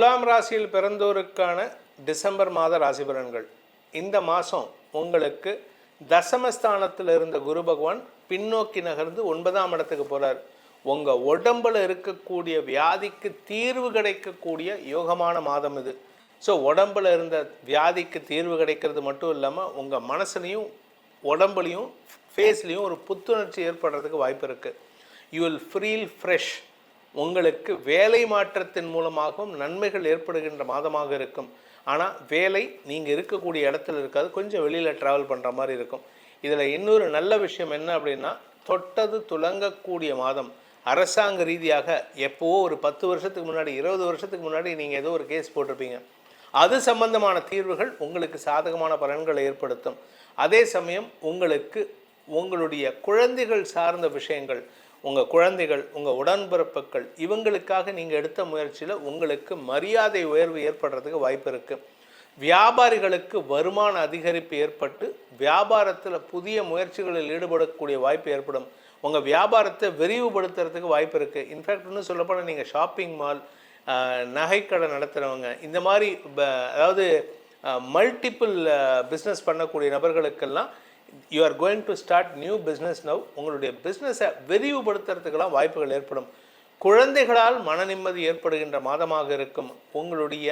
துலாம் ராசியில் பிறந்தோருக்கான டிசம்பர் மாத ராசி பலன்கள் இந்த மாதம் உங்களுக்கு தசமஸ்தானத்தில் இருந்த குரு பகவான் பின்னோக்கி நகர்ந்து ஒன்பதாம் இடத்துக்கு போகிறார் உங்கள் உடம்பில் இருக்கக்கூடிய வியாதிக்கு தீர்வு கிடைக்கக்கூடிய யோகமான மாதம் இது. ஸோ உடம்பில் இருந்த வியாதிக்கு தீர்வு கிடைக்கிறது மட்டும் இல்லாமல் உங்கள் மனசுலையும் உடம்புலையும் ஃபேஸ்லேயும் ஒரு புத்துணர்ச்சி ஏற்படுறதுக்கு வாய்ப்பு இருக்குது யூ வில் ஃபீல் ஃப்ரெஷ் உங்களுக்கு வேலை மாற்றத்தின் மூலமாகவும் நன்மைகள் ஏற்படுகின்ற மாதமாக இருக்கும். ஆனால் வேலை நீங்கள் இருக்கக்கூடிய இடத்துல இருக்காது. கொஞ்சம் வெளியில் ட்ராவல் பண்ணுற மாதிரி இருக்கும். இதில் இன்னொரு நல்ல விஷயம் என்ன அப்படின்னா தொட்டது துலங்கக்கூடிய மாதம். அரசாங்க ரீதியாக எப்போவோ ஒரு பத்து வருஷத்துக்கு முன்னாடி இருபது வருஷத்துக்கு முன்னாடி நீங்கள் ஏதோ ஒரு கேஸ் போட்டிருப்பீங்க. அது சம்பந்தமான தீர்வுகள் உங்களுக்கு சாதகமான பலன்களை ஏற்படுத்தும். அதே சமயம் உங்களுக்கு உங்களுடைய குழந்தைகள் சார்ந்த விஷயங்கள் உங்கள் குழந்தைகள் உங்கள் உடன்பிறப்புகள் இவங்களுக்காக நீங்கள் எடுத்த முயற்சியில் உங்களுக்கு மரியாதை உயர்வு ஏற்படுறதுக்கு வாய்ப்பு இருக்குது வியாபாரிகளுக்கு வருமான அதிகரிப்பு ஏற்பட்டு வியாபாரத்தில் புதிய முயற்சிகளில் ஈடுபடக்கூடிய வாய்ப்பு ஏற்படும். உங்கள் வியாபாரத்தை விரிவுபடுத்துறதுக்கு வாய்ப்பு இருக்குது இன்ஃபேக்ட் இன்னும் சொல்லப்போனால் நீங்கள் ஷாப்பிங் மால் நகைக்கடை நடத்துகிறவங்க இந்த மாதிரி ப- அதாவது மல்டிபிள் பிஸ்னஸ் பண்ணக்கூடிய நபர்களுக்கெல்லாம் you are going to start new business now உங்களுடைய பிஸ்னஸை விரிவுபடுத்துறதுக்கெல்லாம் வாய்ப்புகள் ஏற்படும். குழந்தைகளால் மன நிம்மதி ஏற்படுகின்ற மாதமாக இருக்கும். உங்களுடைய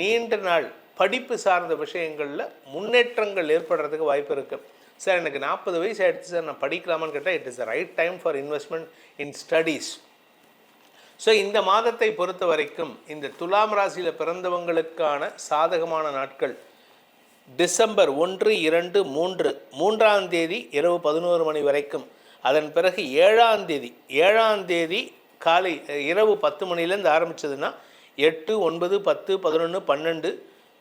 நீண்ட நாள் படிப்பு சார்ந்த விஷயங்களில் முன்னேற்றங்கள் ஏற்படுறதுக்கு வாய்ப்பு இருக்குது சார் எனக்கு நாற்பது வயசு ஆயிடுச்சு சார். நான் படிக்கலாமான்னு கேட்டால் it is the right time for investment in studies so இந்த மாதத்தை பொறுத்த வரைக்கும் இந்த துலாம் ராசியில் பிறந்தவங்களுக்கான சாதகமான நாட்கள் டிசம்பர் ஒன்று இரண்டு மூன்று மூன்றாம் தேதி இரவு பதினோரு மணி வரைக்கும். அதன் பிறகு ஏழாம் தேதி ஏழாம் தேதி காலை இரவு பத்து மணிலேருந்து ஆரம்பிச்சதுன்னா எட்டு ஒன்பது பத்து பதினொன்று பன்னெண்டு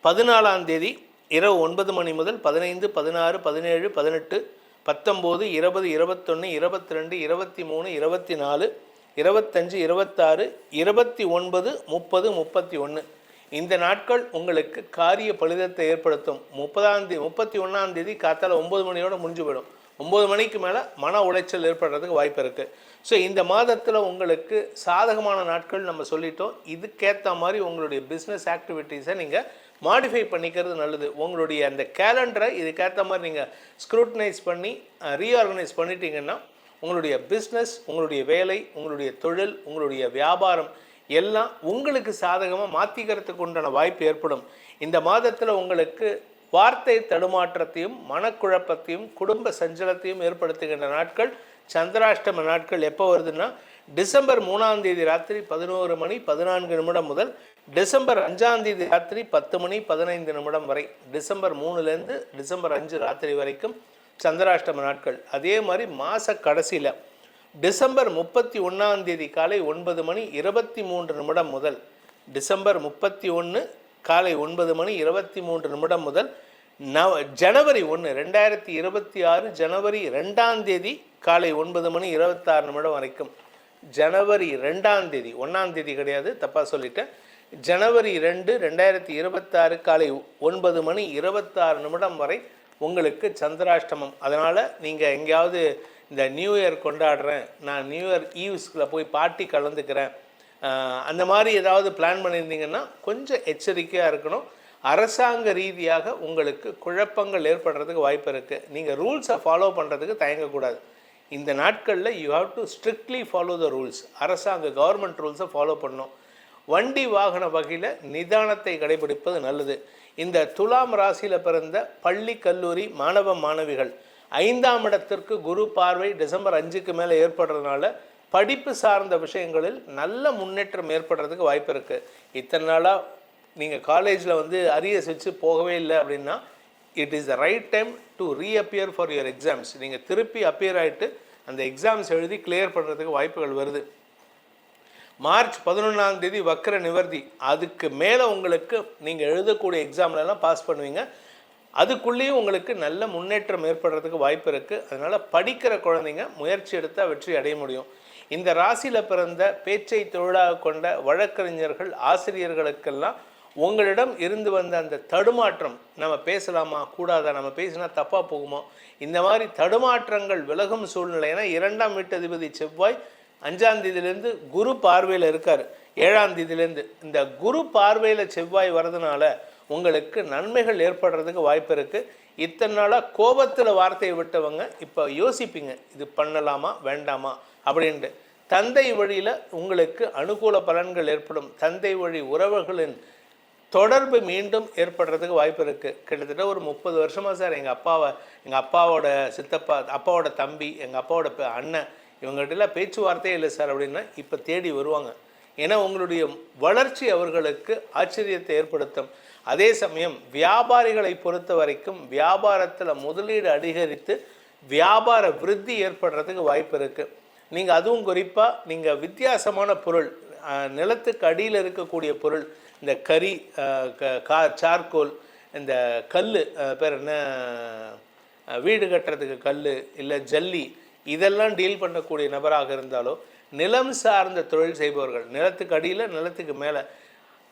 பதினாலாம் தேதி இரவு ஒன்பது மணி முதல் பதினைந்து பதினாறு பதினேழு பதினெட்டு பத்தொம்போது இருபது இருபத்தொன்று இருபத்தி ரெண்டு இருபத்தி மூணு இருபத்தி நாலு இருபத்தஞ்சு இருபத்தாறு இருபத்தி ஒன்பது முப்பது முப்பத்தி ஒன்று இந்த நாட்கள் உங்களுக்கு காரிய பலிதத்தை ஏற்படுத்தும். முப்பதாம் தேதி முப்பத்தி ஒன்றாம் தேதி காத்தால ஒம்பது மணியோட முடிஞ்சு போயிடும். ஒம்பது மணிக்கு மேலே மன உளைச்சல் ஏற்படுறதுக்கு வாய்ப்பு இருக்குது ஸோ இந்த மாதத்தில் உங்களுக்கு சாதகமான நாட்கள் நம்ம சொல்லிட்டோம். இதுக்கேற்ற மாதிரி உங்களுடைய பிஸ்னஸ் ஆக்டிவிட்டீஸை நீங்கள் மாடிஃபை பண்ணிக்கிறது நல்லது. உங்களுடைய அந்த கேலண்டரை இதுக்கேற்ற மாதிரி நீங்கள் ஸ்க்ரூட்டனைஸ் பண்ணி ரீஆர்கனைஸ் பண்ணிட்டீங்கன்னா உங்களுடைய பிஸ்னஸ் உங்களுடைய வேலை உங்களுடைய தொழில் உங்களுடைய வியாபாரம் எல்லாம் உங்களுக்கு சாதகமாக மாற்றிக்கிறதுக்கு உண்டான வாய்ப்பு ஏற்படும். இந்த மாதத்தில் உங்களுக்கு வார்த்தை தடுமாற்றத்தையும் மனக்குழப்பத்தையும் குடும்ப சஞ்சலத்தையும் ஏற்படுத்துகின்ற நாட்கள் சந்திராஷ்டம நாட்கள் எப்போ வருதுன்னா டிசம்பர் மூணாம் தேதி ராத்திரி பதினோரு மணி பதினான்கு நிமிடம் முதல் டிசம்பர் அஞ்சாம் தேதி ராத்திரி பத்து மணி பதினைந்து நிமிடம் வரை டிசம்பர் மூணுலேருந்து டிசம்பர் அஞ்சு ராத்திரி வரைக்கும் சந்திராஷ்டம நாட்கள். அதே மாதிரி மாத கடைசியில் டிசம்பர் முப்பத்தி ஒன்றாம் தேதி காலை ஒன்பது மணி இருபத்தி மூன்று நிமிடம் முதல் டிசம்பர் முப்பத்தி ஒன்று காலை ஒன்பது மணி இருபத்தி மூன்று நிமிடம் முதல் நவ ஜனவரி ஒன்று ரெண்டாயிரத்தி இருபத்தி ஆறு ஜனவரி ரெண்டாம் தேதி காலை ஒன்பது மணி இருபத்தாறு நிமிடம் வரைக்கும். ஜனவரி ரெண்டாம் தேதி ஒன்றாம் தேதி கிடையாது தப்பாக சொல்லிட்டேன். ஜனவரி ரெண்டு ரெண்டாயிரத்தி இருபத்தாறு காலை ஒன்பது மணி இருபத்தாறு நிமிடம் வரை உங்களுக்கு சந்திராஷ்டமம். அதனால் நீங்கள் எங்கேயாவது இந்த நியூ இயர் கொண்டாடுறேன். நான் நியூ இயர் ஈவ்ஸில் போய் பார்ட்டி கலந்துக்கிறேன். அந்த மாதிரி ஏதாவது பிளான் பண்ணியிருந்தீங்கன்னா கொஞ்சம் எச்சரிக்கையாக இருக்கணும். அரசாங்க ரீதியாக உங்களுக்கு குழப்பங்கள் ஏற்படுறதுக்கு வாய்ப்பு இருக்குது நீங்கள் ரூல்ஸை ஃபாலோ பண்ணுறதுக்கு தயங்கக்கூடாது. இந்த நாட்களில் you have to strictly follow the rules அரசாங்க கவர்மெண்ட் ரூல்ஸை ஃபாலோ பண்ணணும். வண்டி வாகன வகையில் நிதானத்தை கடைபிடிப்பது நல்லது. இந்த துலாம் ராசியில் பிறந்த பள்ளி கல்லூரி மாணவ மாணவிகள் ஐந்தாம் இடத்திற்கு குரு பார்வை டிசம்பர் அஞ்சுக்கு மேலே ஏற்படுறதுனால படிப்பு சார்ந்த விஷயங்களில் நல்ல முன்னேற்றம் ஏற்படுறதுக்கு வாய்ப்பு இருக்குது இத்தனை நாளாக நீங்கள் காலேஜில் வந்து அரியர்ஸ் வச்சு போகவே இல்லை அப்படின்னா it is the right time to reappear for your exams நீங்கள் திருப்பி அப்பியர் ஆகிட்டு அந்த எக்ஸாம்ஸ் எழுதி கிளியர் பண்ணுறதுக்கு வாய்ப்புகள் வருது. மார்ச் பதினொன்றாம் தேதி வக்கர நிவர்த்தி. அதுக்கு மேலே உங்களுக்கு நீங்கள் எழுதக்கூடிய எக்ஸாம்லலாம் பாஸ் பண்ணுவீங்க. அதுக்குள்ளேயும் உங்களுக்கு நல்ல முன்னேற்றம் ஏற்படுறதுக்கு வாய்ப்பு இருக்குது அதனால் படிக்கிற குழந்தைங்க முயற்சி எடுத்தால் வெற்றி அடைய முடியும். இந்த ராசியில் பிறந்த பேச்சை தொழிலாக கொண்ட வழக்கறிஞர்கள் ஆசிரியர்களுக்கெல்லாம் உங்களிடம் இருந்து வந்த அந்த தடுமாற்றம் நம்ம பேசலாமா கூடாதா நம்ம பேசினா தப்பாக போகுமோ? இந்த மாதிரி தடுமாற்றங்கள் விலகும் சூழ்நிலை. ஏன்னா இரண்டாம் வீட்டதிபதி செவ்வாய் அஞ்சாம் தேதியிலேருந்து குரு பார்வையில் இருக்கார். ஏழாம் தேதியிலேருந்து. இந்த குரு பார்வையில் செவ்வாய் வரதுனால உங்களுக்கு நன்மைகள் ஏற்படுறதுக்கு வாய்ப்பு இருக்குது இத்தனை நாளாக கோபத்தில் வார்த்தையை விட்டவங்க இப்போ யோசிப்பீங்க இது பண்ணலாமா வேண்டாமா? அப்படின்ட்டு. தந்தை வழியில் உங்களுக்கு அனுகூல பலன்கள் ஏற்படும். தந்தை வழி உறவுகளின் தொடர்பு மீண்டும் ஏற்படுறதுக்கு வாய்ப்பு இருக்குது கிட்டத்தட்ட ஒரு முப்பது வருஷமாக சார் எங்கள் அப்பாவை எங்கள் அப்பாவோட சித்தப்பா அப்பாவோட தம்பி எங்கள் அப்பாவோட அண்ணன் இவங்ககிட்டலாம் பேச்சுவார்த்தையே இல்லை சார் அப்படின்னா இப்போ தேடி வருவாங்க. ஏன்னா உங்களுடைய வளர்ச்சி அவர்களுக்கு ஆச்சரியத்தை ஏற்படுத்தும். அதே சமயம் வியாபாரிகளை பொறுத்த வரைக்கும் வியாபாரத்தில் முதலீடு அதிகரித்து வியாபார விருத்தி ஏற்படுறதுக்கு வாய்ப்பு இருக்குது நீங்கள் அதுவும் குறிப்பாக நீங்கள் வித்தியாசமான பொருள் நிலத்துக்கு அடியில் இருக்கக்கூடிய பொருள் இந்த கறி க- கா சார்கோல் இந்த கல் பேர் என்ன வீடு கட்டுறதுக்கு கல் இல்லை ஜல்லி இதெல்லாம் டீல் பண்ணக்கூடிய நபராக இருந்தாலோ நிலம் சார்ந்த தொழில் செய்பவர்கள் நிலத்துக்கு அடியில் நிலத்துக்கு மேலே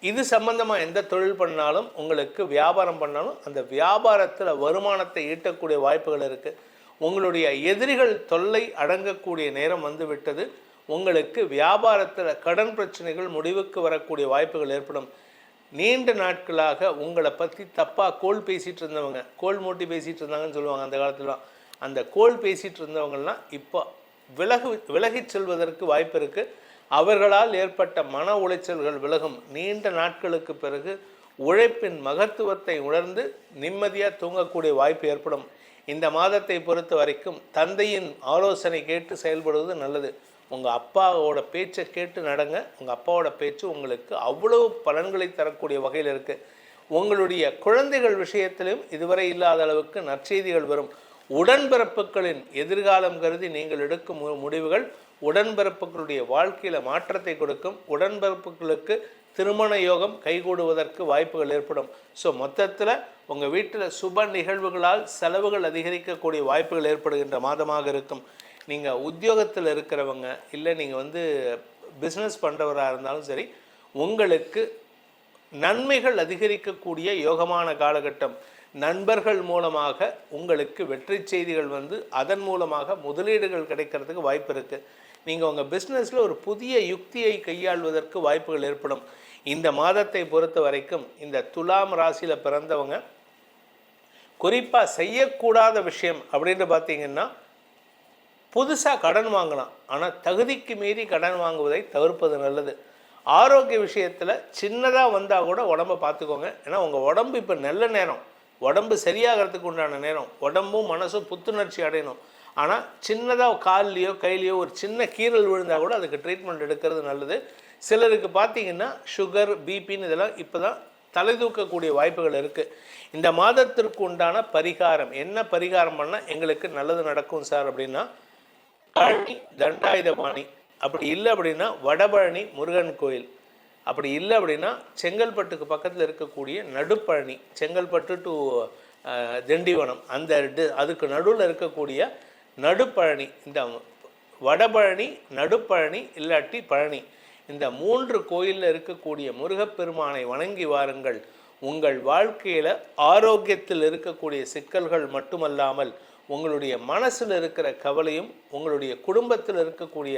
இது சம்பந்தமாக எந்த தொழில் பண்ணாலும் உங்களுக்கு வியாபாரம் பண்ணாலும் அந்த வியாபாரத்தில் வருமானத்தை ஈட்டக்கூடிய வாய்ப்புகள் இருக்குது உங்களுடைய எதிரிகள் தொல்லை அடங்கக்கூடிய நேரம் வந்து விட்டது உங்களுக்கு வியாபாரத்தில் கடன் பிரச்சனைகள் முடிவுக்கு வரக்கூடிய வாய்ப்புகள் ஏற்படும். நீண்ட நாட்களாக உங்களை பற்றி தப்பாக கோல் பேசிகிட்டு இருந்தவங்க கோல் மூட்டி பேசிகிட்டு இருந்தாங்கன்னு சொல்லுவாங்க அந்த காலத்துலலாம். அந்த கோல் பேசிகிட்டு இருந்தவங்கள்லாம் இப்போ விலகு விலகிச் செல்வதற்கு வாய்ப்பு இருக்குது அவர்களால் ஏற்பட்ட மன உளைச்சல்கள் விலகும். நீண்ட நாட்களுக்கு பிறகு உழைப்பின் மகத்துவத்தை உணர்ந்து நிம்மதியாக தூங்கக்கூடிய வாய்ப்பு ஏற்படும். இந்த மாதத்தை பொறுத்த வரைக்கும் தந்தையின் ஆலோசனை கேட்டு செயல்படுவது நல்லது. உங்கள் அப்பாவோட பேச்சை கேட்டு நடங்க. உங்கள் அப்பாவோட பேச்சு உங்களுக்கு அவ்வளவு பலன்களை தரக்கூடிய வகையில் இருக்குது உங்களுடைய குழந்தைகள் விஷயத்திலும் இதுவரை இல்லாத அளவுக்கு நற்செய்திகள் வரும். உடன்பிறப்புகளின் எதிர்காலம் கருதி நீங்கள் எடுக்கும் முடிவுகள் உடன்பிறப்புகளுடைய வாழ்க்கையில் மாற்றத்தை கொடுக்கும். உடன்பிறப்புகளுக்கு திருமண யோகம் கைகூடுவதற்கு வாய்ப்புகள் ஏற்படும். ஸோ மொத்தத்தில் உங்கள் வீட்டில் சுப நிகழ்வுகளால் செலவுகள் அதிகரிக்கக்கூடிய வாய்ப்புகள் ஏற்படுகின்ற மாதமாக இருக்கும். நீங்கள் உத்தியோகத்தில் இருக்கிறவங்க இல்லை நீங்கள் வந்து பிஸ்னஸ் பண்ணுறவராக இருந்தாலும் சரி உங்களுக்கு நன்மைகள் அதிகரிக்கக்கூடிய யோகமான காலகட்டம். நண்பர்கள் மூலமாக உங்களுக்கு வெற்றி செய்திகள் வந்து அதன் மூலமாக முதலீடுகள் கிடைக்கிறதுக்கு வாய்ப்பு இருக்குது நீங்கள் உங்கள் பிஸ்னஸில் ஒரு புதிய யுக்தியை கையாள்வதற்கு வாய்ப்புகள் ஏற்படும். இந்த மாதத்தை பொறுத்த வரைக்கும் இந்த துலாம் ராசியில் பிறந்தவங்க குறிப்பாக செய்யக்கூடாத விஷயம் அப்படின்னு பார்த்தீங்கன்னா புதுசாக கடன் வாங்கலாம். ஆனால் தகுதிக்கு மீறி கடன் வாங்குவதை தவிர்ப்பது நல்லது. ஆரோக்கிய விஷயத்தில் சின்னதாக வந்தால் கூட உடம்பை பார்த்துக்கோங்க ஏன்னா உங்கள் உடம்பு இப்போ நல்ல நேரம். உடம்பு சரியாகிறதுக்கு உண்டான நேரம். உடம்பும் மனசும் புத்துணர்ச்சி அடையணும். ஆனால் சின்னதாக கால்லையோ கையிலையோ ஒரு சின்ன கீறல் விழுந்தால் கூட அதுக்கு ட்ரீட்மெண்ட் எடுக்கிறது நல்லது. சிலருக்கு பார்த்தீங்கன்னா சுகர் பிபின்னு இதெல்லாம் இப்போ தான் தலை தூக்கக்கூடிய வாய்ப்புகள் இருக்குது இந்த மாதத்திற்கு உண்டான பரிகாரம் என்ன பரிகாரம் பண்ணால் எங்களுக்கு நல்லது நடக்கும் சார் அப்படின்னா பழனி தண்டாயுதபாணி. அப்படி இல்லை அப்படின்னா வடபழனி முருகன் கோயில். அப்படி இல்லை அப்படின்னா செங்கல்பட்டுக்கு பக்கத்தில் இருக்கக்கூடிய நடுப்பழனி செங்கல்பட்டு டு திண்டிவனம். அந்த அதுக்கு நடுவில் இருக்கக்கூடிய நடுப்பழனி இந்த வடபழனி நடுப்பழனி இல்லாட்டி பழனி. இந்த மூன்று கோயிலில் இருக்கக்கூடிய முருகப்பெருமானை வணங்கி வாருங்கள். உங்கள் வாழ்க்கையில் ஆரோக்கியத்தில் இருக்கக்கூடிய சிக்கல்கள் மட்டுமல்லாமல் உங்களுடைய மனசில் இருக்கிற கவலையும் உங்களுடைய குடும்பத்தில் இருக்கக்கூடிய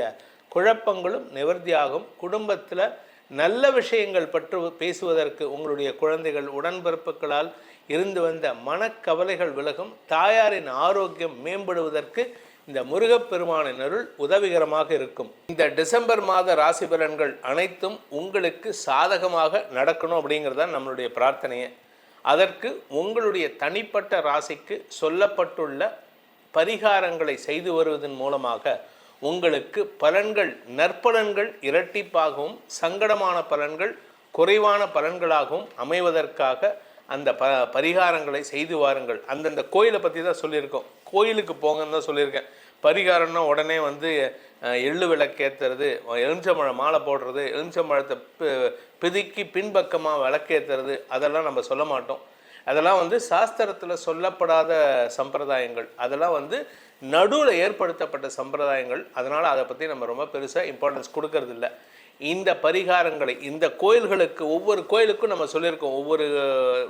குழப்பங்களும் நிவர்த்தியாகும். குடும்பத்தில் நல்ல விஷயங்கள் பற்றி பேசுவதற்கு உங்களுடைய குழந்தைகள் உடன்பிறப்புகளால் இருந்து வந்த மனக்கவலைகள் விலகும். தாயாரின் ஆரோக்கியம் மேம்படுவதற்கு இந்த முருகப்பெருமானின் அருள் உதவிகரமாக இருக்கும். இந்த டிசம்பர் மாத ராசி பலன்கள் அனைத்தும் உங்களுக்கு சாதகமாக நடக்கணும் அப்படிங்கிறது தான் நம்மளுடைய பிரார்த்தனையை. அதற்கு உங்களுடைய தனிப்பட்ட ராசிக்கு சொல்லப்பட்டுள்ள பரிகாரங்களை செய்து வருவதன் மூலமாக உங்களுக்கு பலன்கள் நற்பலன்கள் இரட்டிப்பாகவும் சங்கடமான பலன்கள் குறைவான பலன்களாகவும் அமைவதற்காக அந்த ப பரிகாரங்களை செய்து வாருங்கள். அந்தந்த கோயிலை பற்றி தான் சொல்லியிருக்கோம். கோயிலுக்கு போங்கன்னு தான் சொல்லியிருக்கேன். பரிகாரம்னா உடனே வந்து அஹ், எள்ளு விளக்கேற்றுறது எலுமிச்சம்பழம் மாலை போடுறது எலுமிச்சம்பழத்தை பிதுக்கி பின்பக்கமாக விளக்கேற்றுறது அதெல்லாம் நம்ம சொல்ல மாட்டோம். அதெல்லாம் வந்து சாஸ்திரத்தில் சொல்லப்படாத சம்பிரதாயங்கள். அதெல்லாம் வந்து நடுவில் ஏற்படுத்தப்பட்ட சம்பிரதாயங்கள் அதனால் அதை பற்றி நம்ம ரொம்ப பெருசாக இம்பார்ட்டன்ஸ் கொடுக்கறதில்ல. இந்த பரிகாரங்களை இந்த கோயில்களுக்கு ஒவ்வொரு கோயிலுக்கும் நம்ம சொல்லியிருக்கோம். ஒவ்வொரு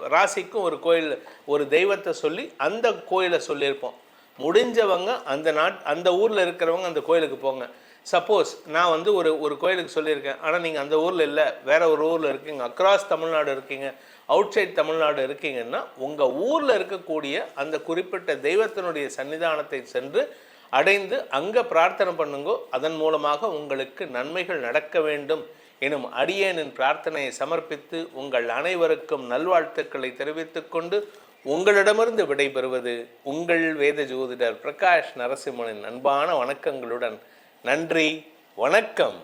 ராசிக்கும் ஒரு கோயில் ஒரு தெய்வத்தை சொல்லி அந்த கோயிலை சொல்லியிருப்போம். முடிஞ்சவங்க அந்த நாட் அந்த ஊரில் இருக்கிறவங்க அந்த கோயிலுக்கு போங்க. சப்போஸ் நான் வந்து ஒரு ஒரு கோயிலுக்கு சொல்லியிருக்கேன். ஆனால் நீங்கள் அந்த ஊரில் இல்லை. வேற ஒரு ஊரில் இருக்கீங்க. அக்ராஸ் தமிழ்நாடு இருக்கீங்க. அவுட் சைட் தமிழ்நாடு இருக்கீங்கன்னா உங்கள் ஊரில் இருக்கக்கூடிய அந்த குறிப்பிட்ட தெய்வத்தினுடைய சன்னிதானத்தை சென்று அடைந்து அங்கே பிரார்த்தனை பண்ணுங்கோ அதன் மூலமாக உங்களுக்கு நன்மைகள் நடக்க வேண்டும் எனும் அடியேனின் பிரார்த்தனையை சமர்ப்பித்து உங்கள் அனைவருக்கும் நல்வாழ்த்துக்களை தெரிவித்துக் கொண்டு உங்களிடமிருந்து விடைபெறுவது உங்கள் வேத ஜோதிடர் பிரகாஷ் நரசிம்மனின் அன்பான வணக்கங்களுடன் நன்றி வணக்கம்.